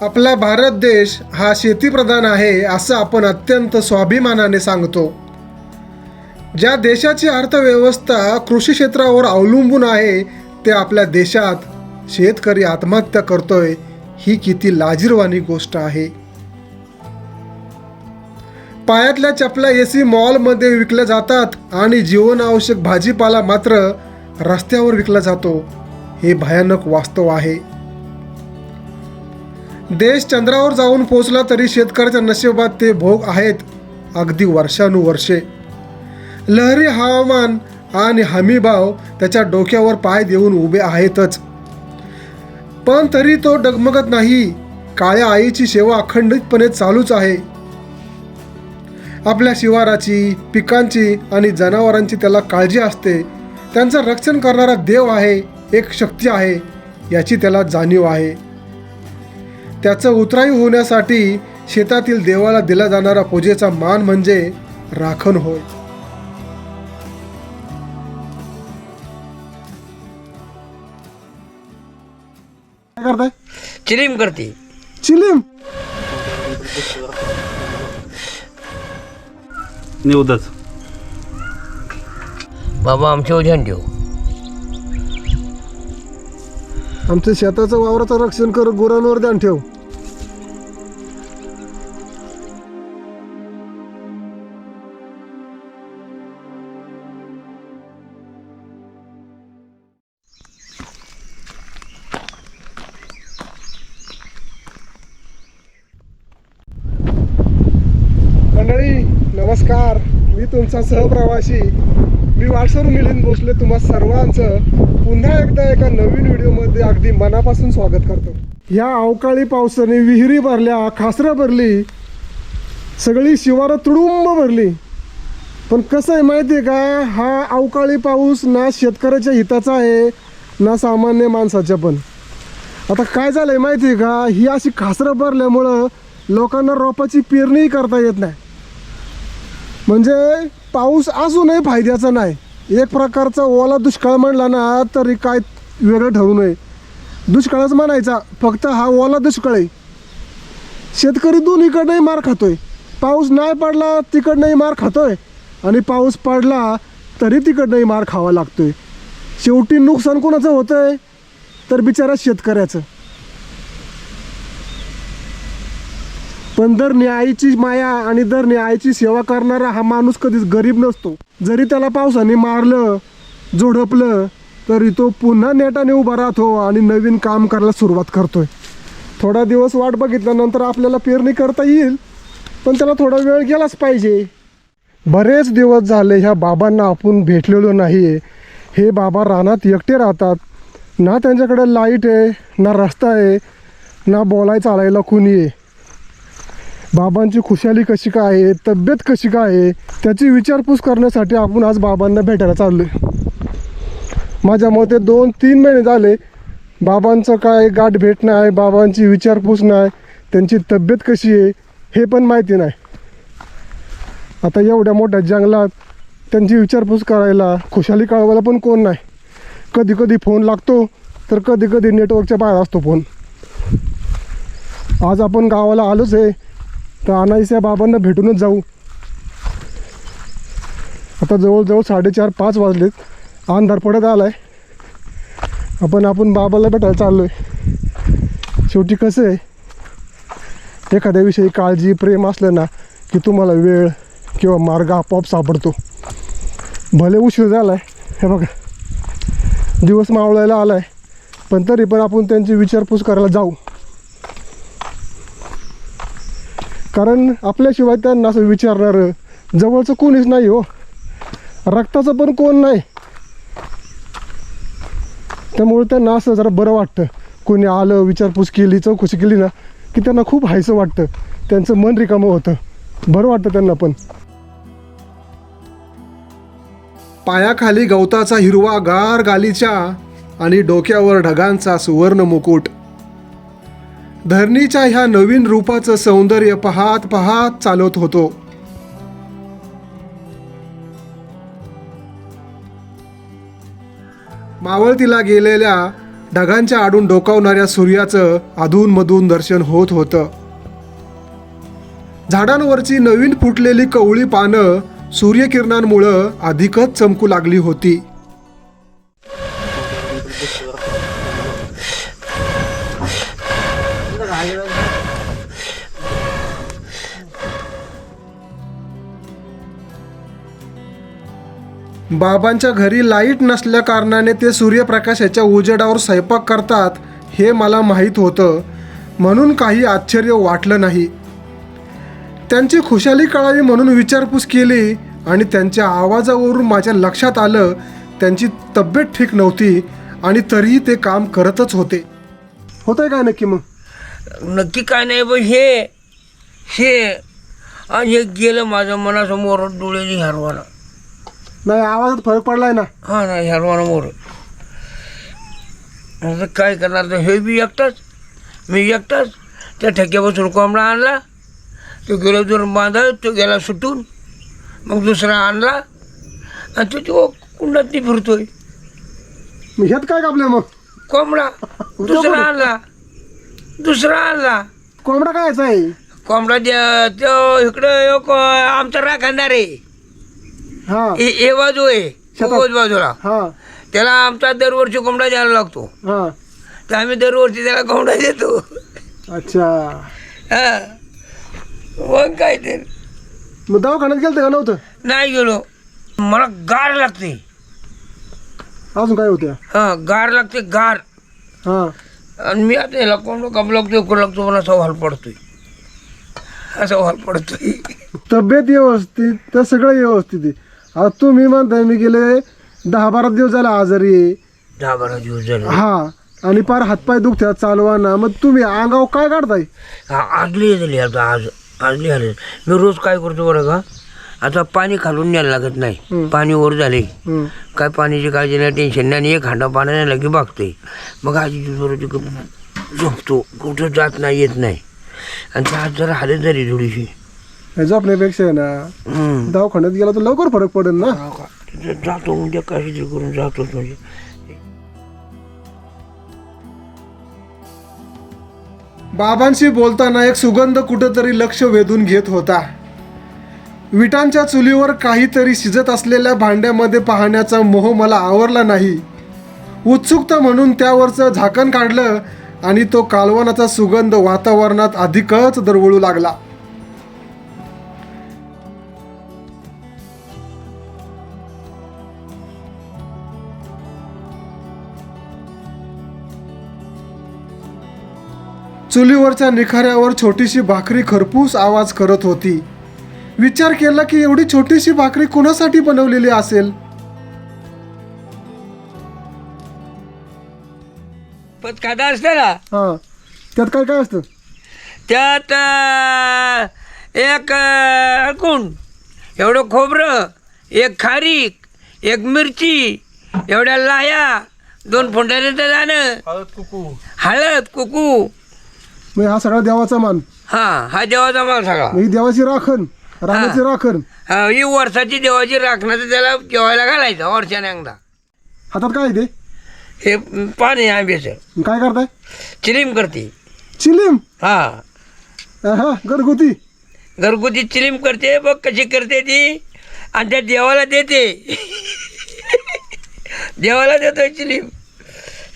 आपला भारत देश हा शेतीप्रधान आहे असं आपण अत्यंत स्वाभिमानाने सांगतो. ज्या देशाची अर्थव्यवस्था कृषी क्षेत्रावर अवलंबून आहे ते आपल्या देशात शेतकरी आत्महत्या करतोय ही किती लाजीरवाणी गोष्ट आहे. पायातल्या चपल्या एसी मॉलमध्ये विकल्या जातात आणि जीवनावश्यक भाजीपाला मात्र रस्त्यावर विकला जातो. हे भयानक वास्तव आहे. देश चंद्रावर जाऊन पोचला तरी शेतकऱ्याच्या नशिबात ते भोग आहेत अगदी वर्षानुवर्षे. लहरी हवामान आणि हमीभाव त्याच्या डोक्यावर पाय देऊन उभे आहेतच. पण तरी तो डगमगत नाही काळ्या आईची सेवा अखंडितपणे चालूच आहे. आपल्या शिवाराची पिकांची आणि जनावरांची त्याला काळजी असते. त्यांचं रक्षण करणारा देव आहे एक शक्ती आहे याची त्याला जाणीव आहे. त्याचं उतराई होण्यासाठी शेतातील देवाला दिला जाणारा पूजेचा मान म्हणजे राखण होय. काय करताय? चिलीम करते. चिलीम? निवदच बाबा आमच्या ध्यान ठेव आमच्या शेताचं वावराचं रक्षण कर गुरांवर ध्यान ठेव. तुमचा सहप्रवासी. मी वाटसर मिलिंद भोसले तुम्हा सर्वांचं पुन्हा एकदा एका नवीन व्हिडिओमध्ये अगदी मनापासून स्वागत करतो. ह्या अवकाळी पावसाने विहिरी भरल्या खासरं भरली सगळी शिवारं तुडुंब भरली. पण कसं आहे माहिती आहे का? हा अवकाळी पाऊस ना शेतकऱ्याच्या हिताचा आहे ना सामान्य माणसाच्या पण. आता काय झालंय माहिती आहे का? ही अशी खासरं भरल्यामुळं लोकांना रोपाची पेरणीही करता येत नाही. म्हणजे पाऊस अजूनही फायद्याचा नाही. एक प्रकारचा ओला दुष्काळ म्हणला ना तरी काय वेगळं ठरू नये. दुष्काळच म्हणायचा फक्त हा ओला दुष्काळ आहे शेतकरी दोन्हीकडनंही मार खातोय. पाऊस नाही पडला तिकडनंही मार खातोय. आणि पाऊस पडला तरी तिकडनंही मार खावा लागतोय. शेवटी नुकसान कोणाचं होतंय? तर बिचारा शेतकऱ्याचं. पण दर न्यायाची माया आणि दर न्यायाची सेवा करणारा हा माणूस कधीच गरीब नसतो. जरी त्याला पावसाने मारलं झोडपलं तरी तो पुन्हा नेटाने उभा राहतो आणि नवीन काम करायला सुरुवात करतोय. थोडा दिवस वाट बघितल्यानंतर आपल्याला पेरणी करता येईल पण त्याला थोडा वेळ गेलाच पाहिजे. बरेच दिवस झाले ह्या बाबांना आपण भेटलेलो नाही. आहे हे बाबा रानात एकटे राहतात. ना त्यांच्याकडे लाइट आहे ना रस्ता आहे ना बोलाय चालायला कुणी आहे. बाबांची खुशाली कशी काय आहे तब्येत कशी काय आहे त्याची विचारपूस करण्यासाठी आपण आज बाबांना भेटायला चाललो आहे माझ्या मते दोन तीन महिने झाले बाबांचं काय गाठ भेट नाही बाबांची विचारपूस नाही त्यांची तब्येत कशी आहे हे पण माहिती नाही. आता एवढ्या मोठ्या जंगलात त्यांची विचारपूस करायला खुशाली कळवायला पण कोण नाही. कधी कधी फोन लागतो तर कधी कधी नेटवर्कच्या बाहेर असतो फोन. आज आपण गावाला आलोच आहे तर अनाईच्या बाबांना भेटूनच जाऊ. आता जवळजवळ साडेचार पाच वाजलेत. अंधार पडत आला आहे आपण आपण बाबाला भेटायला चाललो आहे शेवटी कसं आहे? एखाद्याविषयी काळजी प्रेम असलं ना की तुम्हाला वेळ किंवा मार्ग आपोआप सापडतो. भले उशीर झाला आहे हे बघा. दिवस मावळायला आला आहे पण तरी पण आपण त्यांची विचारपूस करायला जाऊ. कारण आपल्याशिवाय त्यांना असं विचारणारं जवळचं कोणीच नाही हो. रक्ताचं पण कोण नाही. त्यामुळे त्यांना असं जरा बरं वाटतं. कोणी आलं विचारपूस केली चौकशी केली ना की त्यांना खूप हायसं वाटतं. त्यांचं मन रिकामं होतं. बरं वाटतं त्यांना पण. पायाखाली गवताचा हिरवा गार गालीच्या आणि डोक्यावर ढगांचा सुवर्ण मुकुट. धरणीच्या ह्या नवीन रूपाचं सौंदर्य पाहत पाहत चालत होतो. मावळतीला गेलेल्या ढगांच्या आडून डोकावणाऱ्या सूर्याचं अधूनमधून दर्शन होत होतं. झाडांवरची नवीन फुटलेली कवळी पानं सूर्यकिरणांमुळं अधिकच चमकू लागली होती. बाबांच्या घरी लाइट नसल्या कारणाने ते सूर्यप्रकाशाच्या उजेडावर स्वयंपाक करतात हे मला माहीत होतं. म्हणून काही आश्चर्य वाटलं नाही. त्यांची खुशाली कळावी म्हणून विचारपूस केली आणि त्यांच्या आवाजावरून माझ्या लक्षात आलं त्यांची तब्येत ठीक नव्हती आणि तरीही ते काम करतच होते. होतंय काय नक्की मग? नक्की काय नाही पण हे हे आणि हे गेलं माझ्या मनासमोर डोळे हरवाना नाही आवाजात फरक पडलाय ना. हा ना हरवाना मोर. आता काय करणार तर हे बी एकटाच. मी एकटाच. त्या ठेक्यापासून कोंबडा आणला. तो गेला दुरून बांधा तो गेला सुटून. मग दुसरा आणला. आणि तो तो कुंडात फिरतोय. मग ह्यात काय कापलंय मग? कोंबडा. दुसरा आणला. दुसरा आणला. कोंबडा काय आहे? कोंबडा द्या तो इकडं एक आमचा राखणार आहे. हा. ए ए बाजू आहे. शेतात. बाजूला. हा. त्याला आमचा दरवर्षी कोंबडा द्यायला लागतो. हा. तर आम्ही दरवर्षी त्याला कोंबडा देतो. अच्छा. हा. मग काय ते? मग दवाखान्यात गेलं का नव्हतं? नाही गेलो. मला गार लागते. अजून काय होत्या हा गार लागते गार. हा. आणि मी आता याला कोंबडा कप लागतो उकड लागतो मला असा व्हाल पडतोय. असा व्हाल पडतोय. तब्येत व्यवस्थित तर सगळं व्यवस्थित आहे. आता तुम्ही म्हणताय मी गेले दहा बारा दिवस झाले आजारी आहे. दहा बारा दिवस झाले. हा आणि पार हातपाय दुखत्यात चालवाना. मग तुम्ही अंगावर काय काढताय? हा आजली झाली आता आज आजली आले मी रोज काय करतो बरं का आता पाणी खालून न्यायला लागत नाही. पाणी वर झाले. हं. काय पाण्याची काळजी नाही टेन्शन नाही आणि एक हांडा पाण्याने लगे बघते मग आजी जोराची झोपतो. कुठं जात नाही येत नाही. आणि त्या आज जरा हालत झाली थोडीशी. झोपण्यापेक्षा आहे ना. दवाखान्यात गेला तर लवकर फरक पडेल ना हा का? तिथं जातो म्हणजे काहीतरी करून जातोच म्हणजे बाबांशी बोलताना एक सुगंध कुठंतरी लक्ष वेधून घेत होता विटांच्या चुलीवर काहीतरी शिजत असलेल्या भांड्यामध्ये पाहण्याचा मोह मला आवरला नाही उत्सुकता म्हणून त्यावरचं झाकण काढलं आणि तो कालवनाचा सुगंध वातावरणात अधिकच दरवळू लागला चुलीवरच्या निखाऱ्यावर छोटीशी भाकरी खरपूस आवाज करत होती. विचार केला की एवढी छोटीशी भाकरी कुणासाठी बनवलेली असेल? पत्कादा असते ना? हा. त्यात काय काय असतं? त्यात अं, एक अं, कोण एवढं खोबरं एक खारीक एक मिरची एवढ्या लाया दोन फोंड्याचं दाणं हळद कुकू. मग हा सगळा देवाचा मान. हा हा देवाचा माल सगळा. मग ही देवाची राखण रामाची राखण. हा, ही वर्षाची देवाची राखणं तर त्याला जेवायला घालायचं वर्षाने एकदा. हातात काय आहे ते? हे पाणी आंब्याचं. काय करताय? चिलीम करते. चिलीम? हा. हा घरगुती? घरगुती चिलीम करते बघ कशी करते ती. आणि त्या देवाला देते. देवाला देतोय चिलीम.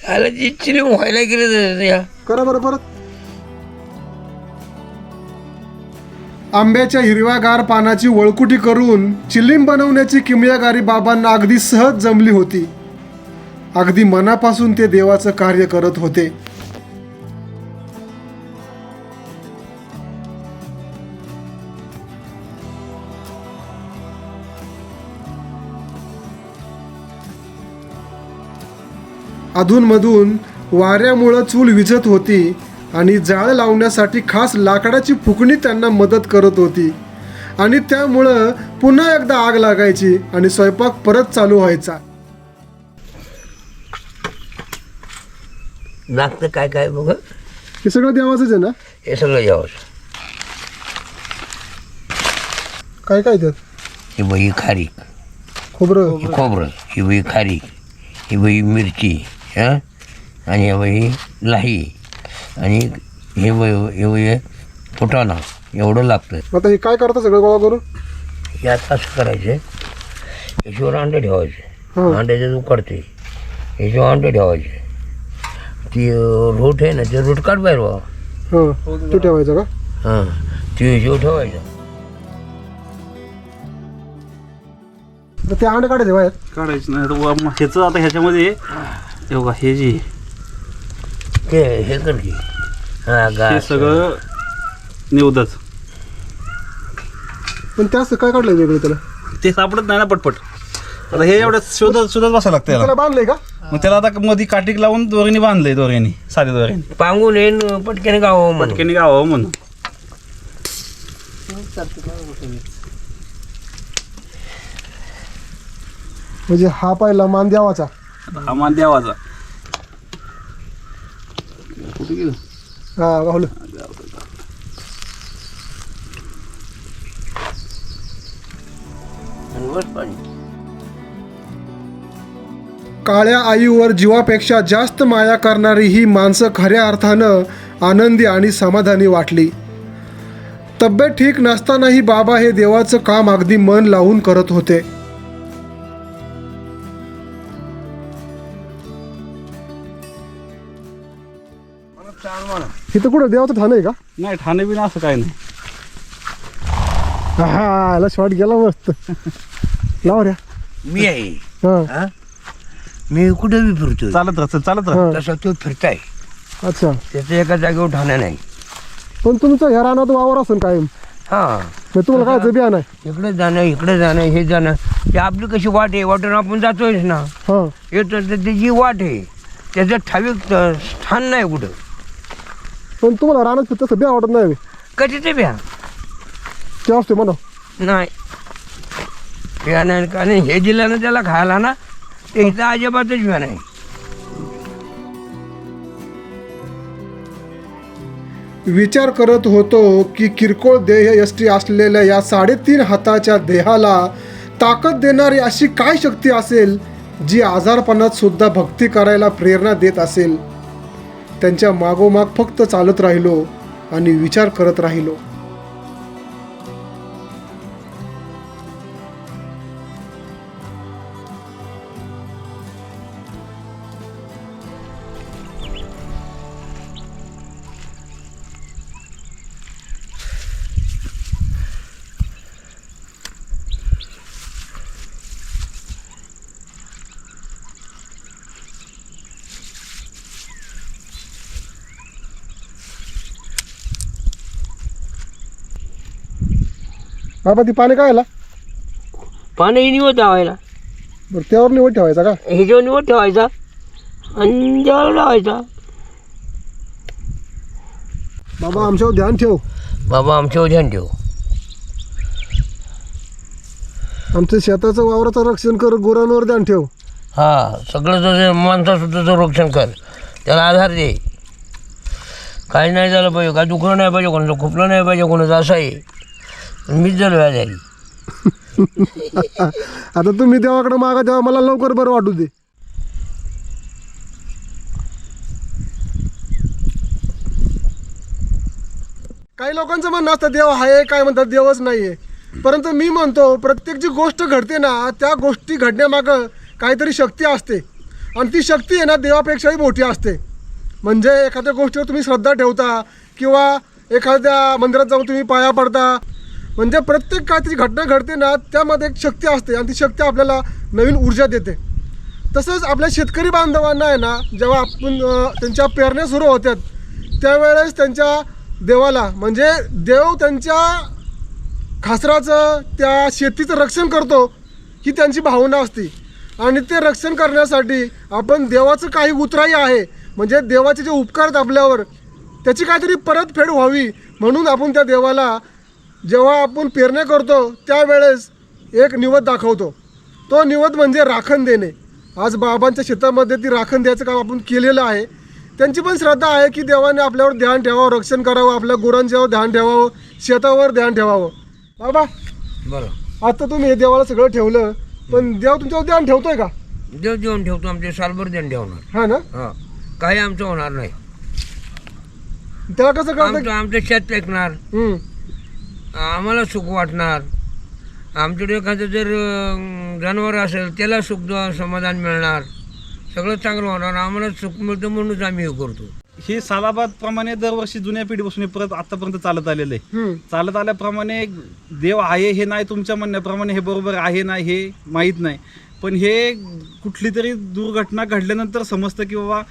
आला जी चिलीम व्हायला गेली तर या. करा बरं परत. आंब्याच्या हिरव्यागार पानाची वळकुटी करून चिलीम बनवण्याची किमयागारी बाबांना अगदी सहज जमली होती. अगदी मनापासून ते देवाचं कार्य करत होते. अधूनमधून वाऱ्यामुळं चूल विझत होती. आणि जाळ लावण्यासाठी खास लाकडाची फुकणी त्यांना मदत करत होती. आणि त्यामुळं पुन्हा एकदा आग लागायची आणि स्वयंपाक परत चालू व्हायचा. लागतं काय काय बघ? हे सगळं देवाचंच आहे ना? हे सगळं जेवायचं काय काय त्यात? ही बाई खारीक खोबरं. ही खोबरं ही बाई खारीक ही बाई मिरची हां? आणि हे लाही. आणि हे वय हे फुटाणा एवढं लागतं आता हे काय करता सगळं गोळा करून? यात असं करायचं याच्यावर अंडे ठेवायचे. हां. अंड्याचे उकडते याच्यावर अंडे ठेवायचे. ती रोट आहे ना ते रोट काढ बाहेर बा हां ते ठेवायचं का? हां ती याच्यावर ठेवायचं. तर ते अंडे काढायचे बाहेर? काढायचं नाही. तर वा- ह्याचं आता ह्याच्यामध्ये हे बघा हे जे ते हे कर की. हां सगळं निवदच. पण त्याच काय काढलंय वेगळं त्याला? ते सापडत नाही ना पटपट. आता हे एवढं शोधत शोधत बसावं लागतं त्याला याला बांधलंय का? मग त्याला आता मध्ये काटिक लावून दोऱ्याने बांधलंय दोऱ्याने साध्या दोऱ्याने पांगून येईन पटकन गाव म्हणून. पटकेने गावावं म्हणून. म्हणजे हा पाहिला मान द्यावाचा. हा मान द्यावाचा. कुठे गेलं? हा गावलं काळ्या आईवर जीवापेक्षा जास्त माया करणारी ही माणसं खऱ्या अर्थानं आनंदी आणि समाधानी वाटली. तब्येत ठीक नसतानाही बाबा हे देवाचं काम अगदी मन लावून करत होते. इथं कुठं? देवाचं ठाण आहे का? नाही ठाणे बिना असं काय नाही. हा याला शॉट गेला मस्त. लाव रे. मी आहे. हा. हा? मी कुठे बी फिरतो चालत राह चालत राह. हा. तसा तो फिरताय. अच्छा. त्याचं एका जागेवर ठाणं नाही. पण तुमचं ह्या रानात वावर असेल कायम. हां. मग तुम्हाला काय बिया नाही इकडे जाणं इकडे जाणं हे जाणं. ते आपली कशी वाट आहे? वाटून आपण जातोयच ना. हा. येतो तर त्याची वाट आहे. त्याचं ठावीक स्थान नाही कुठं. पण तुम्हाला रानात तसं बिया वाटत नाही कधी ते ब्या ते असते म्हणा. नाही. ब्या नाही कारण हे दिलं ना त्याला खायला ना? ते इथं अजिबातच ब्या नाही. विचार करत होतो की किरकोळ देह यष्टी असलेल्या या साडेतीन हाताच्या देहाला ताकद देणारी अशी काय शक्ती असेल जी आजारपणात सुद्धा भक्ती करायला प्रेरणा देत असेल? त्यांच्या मागोमाग फक्त चालत राहिलो आणि विचार करत राहिलो. बाबा ती पाणी काय आला पाणी निवड ठेवायला. बरं त्यावर निवड ठेवायचा का? हे जेव्हा निवड ठेवायचा आणि जेवायला लावायचा. बाबा आमच्यावर ध्यान ठेव. बाबा आमच्यावर ध्यान ठेव. आमचं शेताचं वावराचं रक्षण कर गुरांवर ध्यान ठेव. हा सगळं तुझं माणसासुद्धाचं रक्षण कर त्याला आधार दे. काही नाही झालं पाहिजे काय दुखलं नाही पाहिजे कोणाचं खुपलं नाही पाहिजे कोणाचं असं आहे. मीच जलव्या व्याजारी आता तुम्ही देवाकडे मागा तेव्हा मला लवकर बरं वाटू दे. काही लोकांचं म्हणणं असतं देव आहे काय म्हणतात देवच नाहीये. परंतु मी म्हणतो प्रत्येक जी गोष्ट घडते ना त्या गोष्टी घडण्यामागं काहीतरी शक्ती असते. आणि ती शक्ती आहे ना देवापेक्षाही मोठी असते. म्हणजे एखाद्या गोष्टीवर तुम्ही श्रद्धा ठेवता किंवा एखाद्या मंदिरात जाऊन तुम्ही पाया पडता म्हणजे प्रत्येक काहीतरी घटना घडते ना त्यामध्ये एक शक्ती असते आणि ती शक्ती आपल्याला नवीन ऊर्जा देते. तसंच आपल्या शेतकरी बांधवांना आहे ना जेव्हा आपण त्यांच्या पेरण्या सुरू होत्यात त्यावेळेस त्यांच्या देवाला म्हणजे देव त्यांच्या खासराचं त्या शेतीचं रक्षण करतो ही त्यांची भावना असते. आणि ते रक्षण करण्यासाठी आपण देवाचं काही उतराई आहे म्हणजे देवाचे जे उपकार आहेत आपल्यावर त्याची काहीतरी परतफेड व्हावी म्हणून आपण त्या देवाला जेव्हा आपण पेरण्या करतो त्यावेळेस एक निवद दाखवतो. तो निवद म्हणजे राखण देणे. आज बाबांच्या शेतामध्ये ती राखण द्यायचं काम आपण केलेलं आहे. त्यांची पण श्रद्धा आहे की देवाने आपल्यावर ध्यान ठेवावं रक्षण करावं आपल्या गुरांच्यावर ध्यान ठेवावं शेतावर ध्यान ठेवावं. बाबा बरं. आता तुम्ही हे देवाला सगळं ठेवलं पण देव तुमच्यावर ध्यान ठेवतोय का? देव जेवण ठेवतो आमचे सालभर देण ठेवणार. हा ना? हां. काही आमचं होणार नाही. त्याला कसं कळतं? आमचं आमचं शेत हम्म. आम्हाला सुख वाटणार. आमच्याकडे एखादं जर जनावर असेल त्याला सुख समाधान मिळणार. सगळं चांगलं होणार आम्हाला सुख मिळतं म्हणूनच आम्ही हे करतो. ही सालाबाद प्रमाणे दरवर्षी जुन्या पिढीपासून परत आतापर्यंत चालत आलेलं आहे. चालत आल्याप्रमाणे देव आहे हे नाही तुमच्या म्हणण्याप्रमाणे हे बरोबर आहे नाही हे माहीत नाही. पण हे कुठली तरी दुर्घटना घडल्यानंतर समजतं की बाबा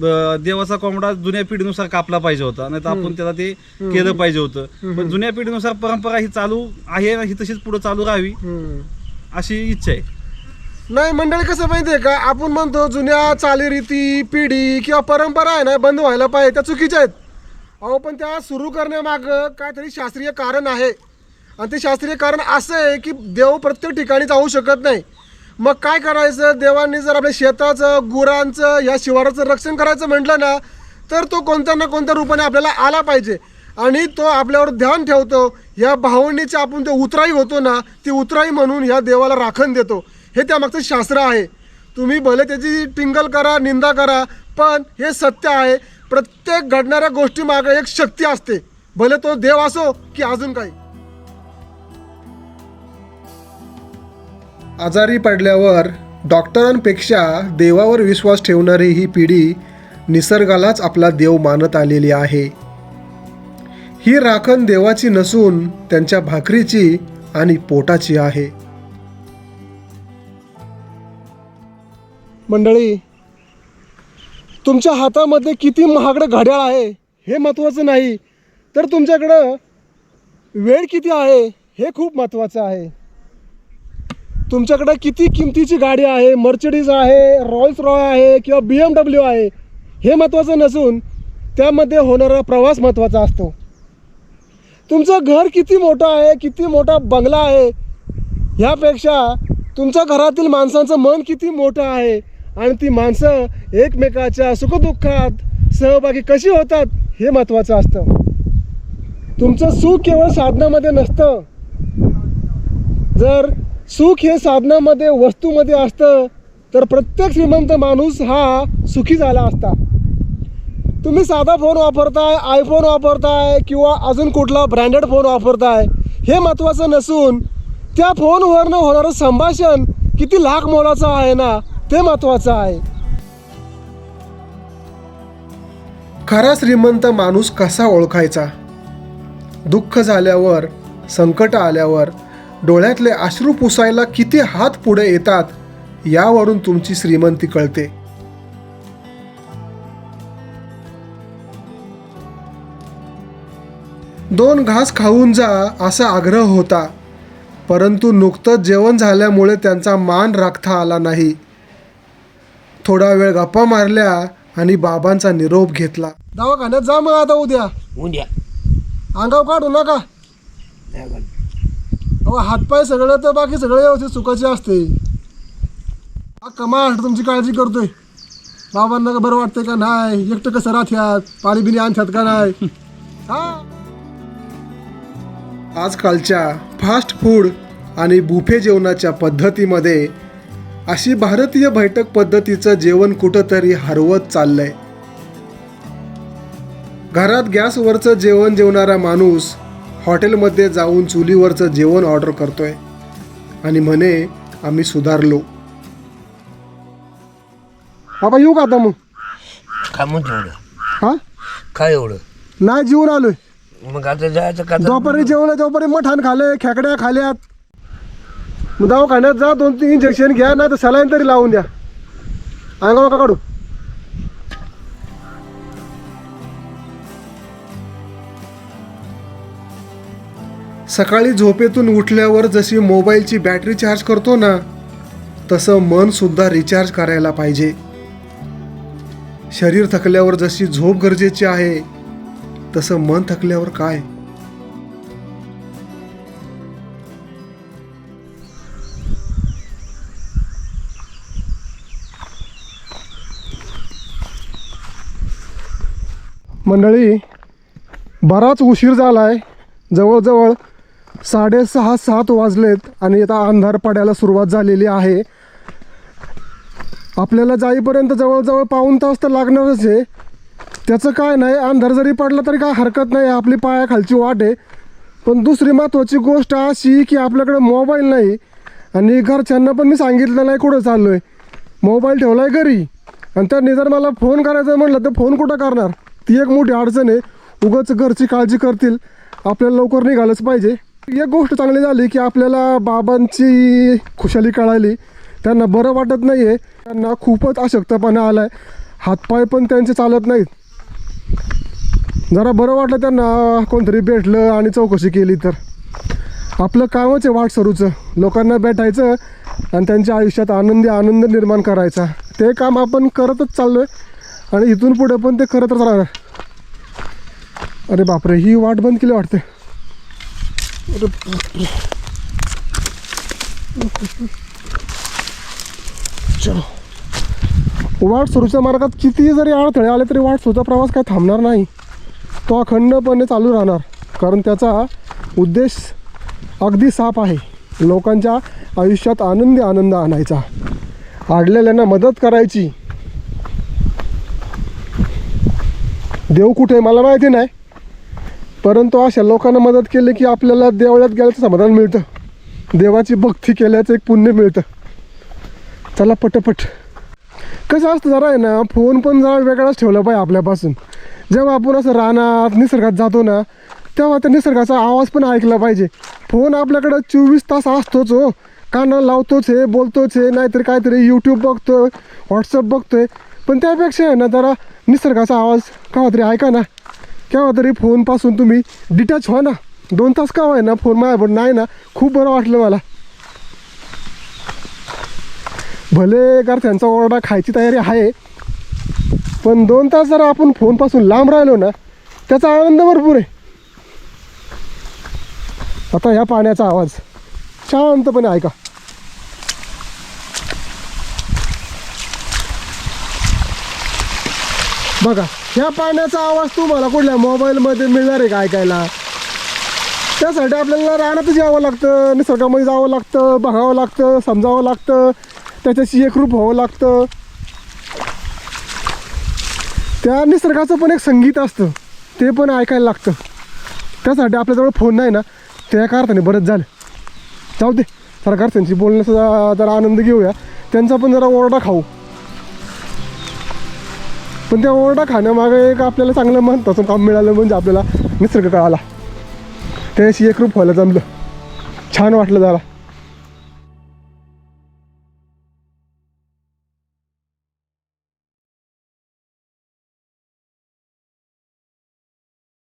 देवाचा कोंबडा जुन्या पिढीनुसार कापला पाहिजे होता. नाही तर आपण त्याला ते केलं पाहिजे होतं. पण जुन्या पिढीनुसार परंपरा ही चालू आहे ही तशीच पुढे चालू राहावी. अशी इच्छा आहे. नाही मंडळी कसं माहितीये का? आपण म्हणतो जुन्या चालीरीती पिढी किंवा परंपरा आहे ना बंद व्हायला पाहिजे. त्या चुकीच्या आहेत. अहो पण त्या सुरू करण्यामागं काहीतरी शास्त्रीय कारण आहे. आणि ते शास्त्रीय कारण असं आहे की देव प्रत्येक ठिकाणी जाऊ शकत नाही. मग काय करायचं? देवांनी जर आपल्या शेताचं गुरांचं या शिवाराचं रक्षण करायचं म्हटलं ना तर तो कोणत्या ना कोणत्या रूपाने आपल्याला आला पाहिजे. आणि तो आपल्यावर ध्यान ठेवतो. या भावनेची आपण ते उतराई होतो ना ती उतराई म्हणून ह्या देवाला राखण देतो. हे त्यामागचं शास्त्र आहे. तुम्ही भले त्याची टिंगल करा निंदा करा पण हे सत्य आहे. प्रत्येक घडणाऱ्या गोष्टीमागे एक शक्ती असते. भले तो देव असो की अजून काही. आजारी पडल्यावर डॉक्टरांपेक्षा देवावर विश्वास ठेवणारी ही पिढी निसर्गालाच आपला देव मानत आलेली आहे. ही राखण देवाची नसून त्यांच्या भाकरीची आणि पोटाची आहे. मंडळी तुमच्या हातामध्ये किती महागडं घड्याळ आहे हे महत्त्वाचं नाही. तर तुमच्याकडं वेळ किती आहे हे खूप महत्त्वाचं आहे. तुमच्याकडं किती किमतीची गाडी आहे? मर्चडीज आहे रॉयल्स रॉय आहे किंवा बी एम डब्ल्यू आहे हे महत्त्वाचं नसून त्यामध्ये होणारा प्रवास महत्त्वाचा असतो. तुमचं घर किती मोठं आहे किती मोठा बंगला आहे ह्यापेक्षा तुमच्या घरातील माणसांचं मन किती मोठं आहे आणि ती माणसं एकमेकाच्या सुखदुःखात सहभागी कशी होतात हे महत्त्वाचं असतं. तुमचं सुख केवळ साधनामध्ये नसतं. जर सुख हे साधनामध्ये वस्तूमध्ये असतं. तर प्रत्येक श्रीमंत माणूस हा सुखी झाला असता. तुम्ही साधा फोन वापरताय आयफोन वापरताय किंवा अजून कुठला ब्रँडेड फोन वापरताय हे महत्त्वाचं नसून त्या फोनवरनं होणारं संभाषण किती लाख मोलाचं आहे ना ते महत्त्वाचं आहे. खरा श्रीमंत माणूस कसा ओळखायचा? दुःख झाल्यावर संकट आल्यावर डोळ्यातले अश्रू पुसायला किती हात पुढे येतात यावरून तुमची श्रीमंती कळते. दोन घास खाऊन जा असा आग्रह होता. परंतु नुकतंच जेवण झाल्यामुळे त्यांचा मान राखता आला नाही. थोडा वेळ गप्पा मारल्या आणि बाबांचा निरोप घेतला. दवाखान्यात जा मग आता उद्या. उद्या. अंगाव काढू नका. नाही हातपाय सगळं तर बाकी सगळे व्यवस्थित सुखाचे असते. हा कमाल तुमची काळजी करतोय. बाबांना का बरं वाटतंय का नाही? एकटं कसं राहत्यात? पाणी बिणी आणतात का नाही? हा. आजकालच्या फास्ट फूड आणि बुफे जेवणाच्या पद्धतीमध्ये अशी भारतीय बैठक पद्धतीचं जेवण कुठंतरी हरवत चाललंय. घरात गॅसवरचं जेवण जेवणारा माणूस हॉटेलमध्ये जाऊन चुलीवरचं जेवण ऑर्डर करतोय आणि म्हणे आम्ही सुधारलो. बाबा येऊ का आता मग? काय म्हणतो एवढं हा? काय एवढं. नाही जेवून आलोय. मग आता जायचं का दुपारी जेवण दुपारी मठान खाले खेकड्या खाल्यात. मग दवाखान्यात जा दोन तीन इंजेक्शन घ्या नाही तर सलाईन तरी लावून द्या. अंगा नका काढू? सकाळी झोपेतून उठल्यावर जशी मोबाईलची बॅटरी चार्ज करतो ना तसं मन सुद्धा रिचार्ज करायला पाहिजे. शरीर थकल्यावर जशी झोप गरजेची आहे तसं मन थकल्यावर काय? मंडळी बराच उशीर झाला आहे जवळजवळ साडेसहा सात वाजलेत आणि आता अंधार पडायला सुरुवात झालेली आहे. आपल्याला जाईपर्यंत जवळजवळ पाऊण तास तर लागणारच आहे. त्याचं काय नाही अंधार जरी पडला तरी काय हरकत नाही आपली पायाखालची वाट आहे. पण दुसरी महत्त्वाची गोष्ट अशी की आपल्याकडे मोबाईल नाही आणि घरच्यांना पण मी सांगितलं नाही कुठं चाललो आहे मोबाईल ठेवला आहे घरी आणि त्यांनी जर मला फोन करायचा म्हटलं तर फोन कुठं करणार? ती एक मोठी अडचण आहे. उगाच घरची काळजी करतील. आपल्याला लवकर निघालंच पाहिजे. एक गोष्ट चांगली झाली की आपल्याला बाबांची खुशाली कळाली. त्यांना बरं वाटत नाही आहे त्यांना खूपच अशक्तपणा आला आहे हातपाय पण त्यांचे चालत नाहीत. जरा बरं वाटलं त्यांना कोणतरी भेटलं आणि चौकशी केली तर. आपलं कामच आहे वाट सरूचं लोकांना भेटायचं आणि त्यांच्या आयुष्यात आनंदी आनंद निर्माण करायचा. ते काम आपण करतच चाललो आहे आणि इथून पुढे पण ते करतच राहणार. अरे बापरे ही वाट बंद केली वाटते. चलो. वाट सुरूच्या मार्गात किती जरी अडथळे आले तरी वाट सुरूचा प्रवास काय थांबणार नाही. तो अखंडपणे चालू राहणार. कारण त्याचा उद्देश अगदी साफ आहे. लोकांच्या आयुष्यात आनंदी आनंद आणायचा. आडलेल्यांना मदत करायची. देव कुठे आहे मला माहिती नाही. परंतु अशा लोकांना मदत केली की आपल्याला देवळात गेल्याचं समाधान मिळतं. देवाची भक्ती केल्याचं एक पुण्य मिळतं. चला पटपट. कसं असतं जरा आहे ना फोन पण जरा वेगळाच ठेवला पाहिजे आपल्यापासून. जेव्हा आपण असं रानात निसर्गात जातो ना तेव्हा त्या निसर्गाचा आवाज पण ऐकला पाहिजे. फोन आपल्याकडं चोवीस तास असतोच हो. काना लावतोच आहे बोलतोच आहे नाहीतरी काहीतरी यूट्यूब बघतोय व्हॉट्सअप बघतोय. पण त्यापेक्षा आहे ना जरा निसर्गाचा आवाज केव्हा तरी ऐका ना. केव्हा तरी फोनपासून तुम्ही डिटॅच व्हा ना. दोन तास का व्हाय ना फोन माझ्यावर नाही ना. खूप बरं वाटलं मला. भले त्यांचा ओरडा खायची तयारी आहे पण दोन तास जर आपण फोनपासून लांब राहिलो ना त्याचा आनंद भरपूर आहे. आता ह्या पाण्याचा आवाज शांतपणे ऐका. बघा ह्या पाण्याचा आवाज तुम्हाला कुठल्या मोबाईलमध्ये मिळणार आहे का ऐकायला? त्यासाठी आपल्याला रानातच यावं लागतं निसर्गामध्ये जावं लागतं बघावं लागतं समजावं लागतं त्याच्याशी एकरूप व्हावं लागतं. त्या निसर्गाचं पण एक संगीत असतं ते पण ऐकायला लागतं. त्यासाठी आपल्याजवळ फोन नाही ना त्या एका अर्थाने बरंच झालं. जाऊ दे सरकार त्यांची बोलण्याचा जरा आनंद घेऊया त्यांचा पण जरा ओरडा खाऊ. पण त्या ओरडा खाण्यामागे एक आपल्याला चांगलं महत्त्वाचं काम मिळालं म्हणजे आपल्याला निसर्ग कळाला. त्याशी एकरूप व्हायला जमलं. छान वाटलं जरा.